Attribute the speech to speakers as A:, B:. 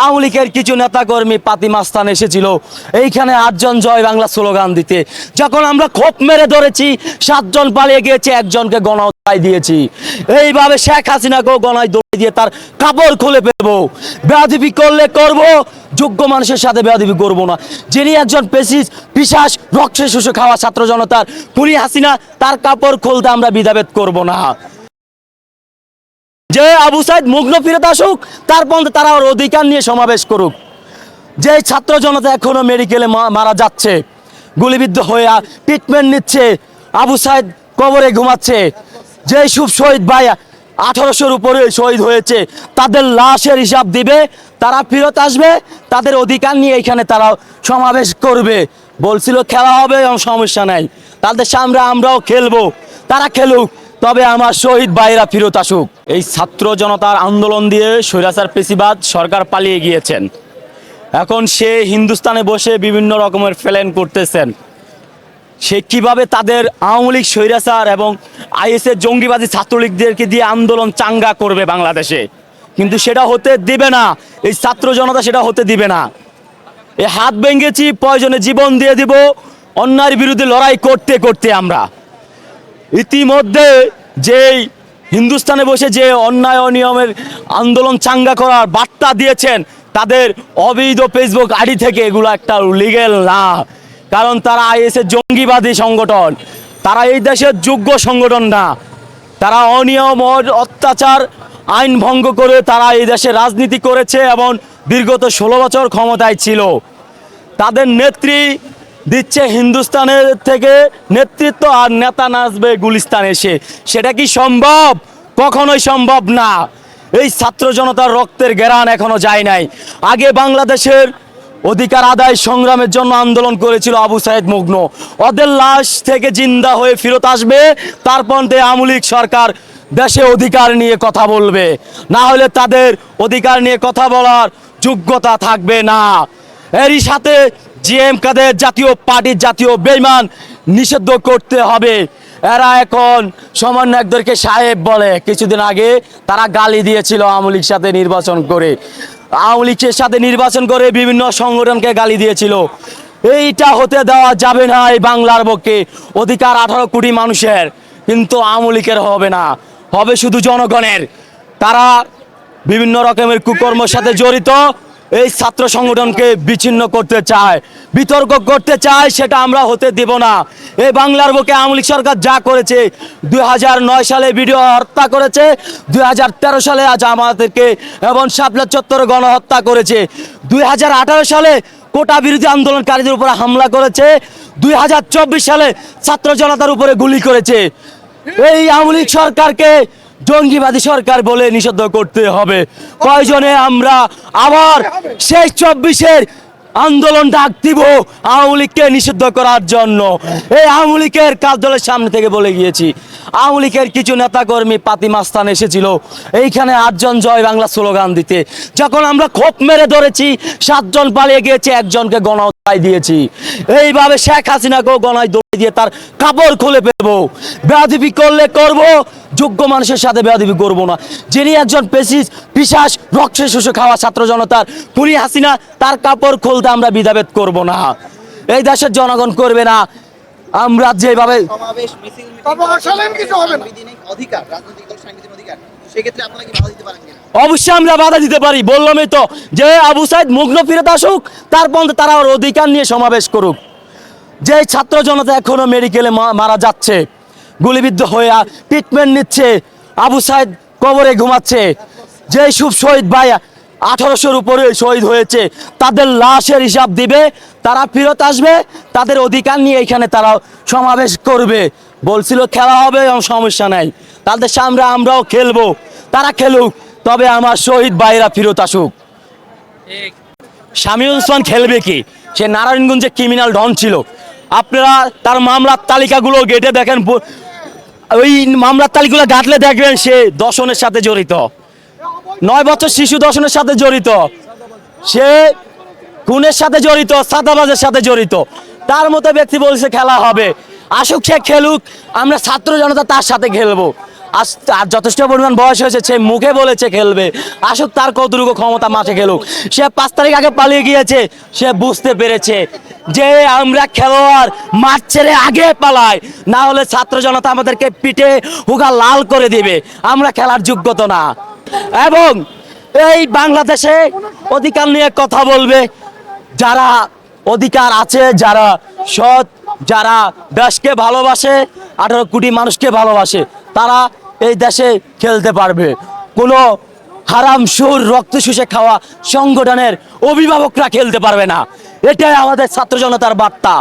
A: আওয়ামী লীগের কিছু নেতাকর্মী পাতি মাস্তান এসেছিল। এইখানে আটজন জয় বাংলা স্লোগান দিতে। যখন আমরা খোপ মেরে ধরেছি, সাতজন পালিয়ে গিয়েছে, একজনকে গণহত্যায় দিয়েছি। এইভাবে শেখ হাসিনাকেও গণায় দৌড়ে দিয়ে তার কাপড় খুলে ফেলব। বেয়াদবি করলে করব, যোগ্য মানুষের সাথে বেয়াদবি করব না। যিনি একজন পেশিস পিসাস রক্সে শুষে খাওয়া ছাত্র জনতার খুনি হাসিনা, তার কাপড় খুলতে আমরা বিধাভেদ করব না। যে আবু সাইদ মুগ্ন ফিরত আসুক, তার পর্যন্ত তারা ওর অধিকার নিয়ে সমাবেশ করুক। যে ছাত্র জনতা এখনও মেডিকেলে মারা যাচ্ছে, গুলিবিদ্ধ হয়ে ট্রিটমেন্ট নিচ্ছে, আবু সাইদ কবরে ঘুমাচ্ছে যে শুভ শহীদ ভাই আঠারোশোর উপরে শহীদ হয়েছে, তাদের লাশের হিসাব দিবে, তারা ফেরত আসবে, তাদের অধিকার নিয়ে এখানে তারা সমাবেশ করবে। বলছিল খেলা হবে এবং সমস্যা নাই। তাদের সামনে আমরাও খেলব, তারা খেলুক। তবে আমার শহীদ ভাইরা ফিরত আসুক। এই ছাত্র জনতার আন্দোলন দিয়ে স্বৈরাচার পেশিবাদ সরকার পালিয়ে গিয়েছেন। এখন সে হিন্দুস্তানে বসে বিভিন্ন রকমের প্ল্যান করতেছেন। সে কীভাবে তাদের আওয়ামী লীগ স্বৈরাচার এবং আইএসের জঙ্গিবাদী ছাত্রলীগদেরকে দিয়ে আন্দোলন চাঙ্গা করবে বাংলাদেশে? কিন্তু সেটা হতে দিবে না। এই ছাত্র জনতা সেটা হতে দিবে না। এ হাত ভেঙেছি, প্রয়োজনে জীবন দিয়ে দিব। অন্যায়ের বিরুদ্ধে লড়াই করতে করতে আমরা। ইতিমধ্যে যেই হিন্দুস্তানে বসে যে অন্যায় অনিয়মের আন্দোলন চাঙ্গা করার বার্তা দিয়েছেন, তাদের অবৈধ ফেসবুক আইডি থেকে এগুলো একটা লিগেল না। কারণ তারা আইএসের জঙ্গিবাদী সংগঠন, তারা এই দেশের যোগ্য সংগঠন না। তারা অনিয়ম অত্যাচার, আইন ভঙ্গ করে তারা এই দেশে রাজনীতি করেছে এবং বিগত ষোলো বছর ক্ষমতায় ছিল। তাদের নেত্রী দিচ্ছে হিন্দুস্তানের থেকে নেতৃত্ব আর নেতা নাচবে গুলিস্তান এসে। সেটা কি সম্ভব? কখনোই সম্ভব না। এই ছাত্র জনতার রক্তের গেরান এখনও যায় নাই। আগে বাংলাদেশের অধিকার আদায় সংগ্রামের জন্য আন্দোলন করেছিল আবু সাইদ মগ্ন। ওদের লাশ থেকে জিন্দা হয়ে ফেরত আসবে, তারপর আমলিক সরকার দেশে অধিকার নিয়ে কথা বলবে। না হলে তাদের অধিকার নিয়ে কথা বলার যোগ্যতা থাকবে না। এরই সাথে জিএম কাদের জাতীয় পার্টির জাতীয় বেইমান নিষিদ্ধ করতে হবে। এরা এখন সমন্বয়কদেরকে সাহেব বলে। কিছুদিন আগে তারা গালি দিয়েছিল আওয়ামী লীগ সাথে নির্বাচন করে। আওয়ামী লীগের সাথে নির্বাচন করে বিভিন্ন সংগঠনকে গালি দিয়েছিল। এইটা হতে দেওয়া যাবে না এই বাংলার পক্ষে। অধিকার আঠারো কোটি মানুষের, কিন্তু আওয়ামী লীগের হবে না। হবে শুধু জনগণের। তারা বিভিন্ন রকমের কুকর্মের সাথে জড়িত। এই ছাত্র সংগঠনকে বিচ্ছিন্ন করতে চায়, বিতর্ক করতে চায়, সেটা আমরা হতে দেব না। এই বাংলার বুকে আওয়ামী সরকার যা করেছে, দুই হাজার নয় সালে ভিডিও হত্যা করেছে, দুই হাজার তেরো সালে আজ আমাদেরকে এবং শাপলা চত্বরে গণহত্যা করেছে। দুই হাজার আঠারো সালে কোটা বিরোধী আন্দোলনকারীদের উপরে হামলা করেছে, দুই হাজার চব্বিশ সালে ছাত্র জনতার উপরে গুলি করেছে। এই আওয়ামী সরকারকে জঙ্গিবাদী সরকার বলে নিষিদ্ধ করতে হবে। কয়জনে আমরা আবার শেষ চব্বিশের আন্দোলন ডাক দিব আওয়ামী লীগকে নিষিদ্ধ করার জন্য। এই আওয়ামী লীগের কার্যালয়ের সামনে থেকে বলে গিয়েছি, আওয়ামী লীগের কিছু নেতাকর্মী পাতি মাস্তান এসেছিল। এইখানে আটজন জয় বাংলা স্লোগান দিতে। যখন আমরা খোপ মেরে ধরেছি, সাতজন পালিয়ে গিয়েছে, একজনকে গণহত্যায় দিয়েছি। এইভাবে শেখ হাসিনাকেও গণায় দৌড়ে দিয়ে তার কাপড় খুলে ফেলব। বেয়াদবি করলে করব, যোগ্য মানুষের সাথে বেয়াদবি করব না। যিনি একজন পেশিস পিসাস রক্সে শুষে খাওয়া ছাত্র জনতার খুনি হাসিনা তার কাপড় খুলতে আমরা বিধাভেদ করব না। এই দেশের জনগণ করবে না। আমরা যেভাবে
B: সমাবেশ মিছিল মিটিং
C: তবে অশালীন কিছু হবে না।
B: সাংবিধানিক অধিকার রাজনৈতিক দল সাংবিধানিক অধিকার সেক্ষেত্রে আপনারা কি বাধা দিতে পারেন কিনা?
A: অবশ্যই আমরা বাধা দিতে পারি বললামই তো যে আবু সাইদ মুগ্ন ফিরত আসুক তার পর্যন্ত তারা ওর অধিকার নিয়ে সমাবেশ করুক। যে ছাত্র জনতা এখনও মেডিকেলে মা- মারা যাচ্ছে গুলিবিদ্ধ হয়ে ট্রিটমেন্ট নিচ্ছে আবু সাইদ কবরে ঘুমাচ্ছে যে শুভ শহীদ ভাই আঠারোশোর উপরে শহীদ হয়েছে, তাদের লাশের হিসাব দিবে, তারা ফেরত আসবে, তাদের অধিকার নিয়ে এখানে তারা সমাবেশ করবে। বলছিল খেলা হবে এবং সমস্যা নাই। তাদের সামনে আমরাও খেলব, তারা খেলুক, তবে আমার শহীদ ভাইরা ফেরত আসুক। শামীম ওসমান খেলবে কি? সে নারায়ণগঞ্জে ক্রিমিনাল ডন ছিল। আপনারা তার মামলার তালিকাগুলো গেটে দেখেন ওই মামলার তালিকাগুলো ঘাটলে দেখবেন সে দর্শনের সাথে জড়িত। নয় বছর শিশু দর্শনের সাথে জড়িত। সে খুনের সাথে জড়িত সাদাবাজের সাথে জড়িত। তার মতো ব্যক্তি বলছে খেলা হবে। আসুক সে খেলুক, আমরা ছাত্র জনতা তার সাথে খেলব। আজ তার যথেষ্ট পরিমাণ বয়স হয়েছে, সে মুখে বলেছে খেলবে। আসুক তার কতটুকু ক্ষমতা মাঠে খেলুক। সে পাঁচ তারিখ আগে পালিয়ে গিয়েছে, সে বুঝতে পেরেছে যে আমরা খেলোয়াড়, মাঠ ছেড়ে আগে পালাই। না হলে ছাত্র জনতা আমাদেরকে পিঠে হুগা লাল করে দিবে। আমরা খেলার যোগ্যত না। এবং এই বাংলাদেশে অধিকার নিয়ে কথা বলবে যারা অধিকার আছে, যারা সৎ, যারা দেশকে ভালোবাসে, আঠারো কোটি মানুষকে ভালোবাসে, তারা এই দেশে খেলতে পারবে। কোনো হারাম সুর, রক্ত শুষে খাওয়া সংগঠনের অভিভাবকরা খেলতে পারবে না। এটাই আমাদের ছাত্র জনতার বার্তা।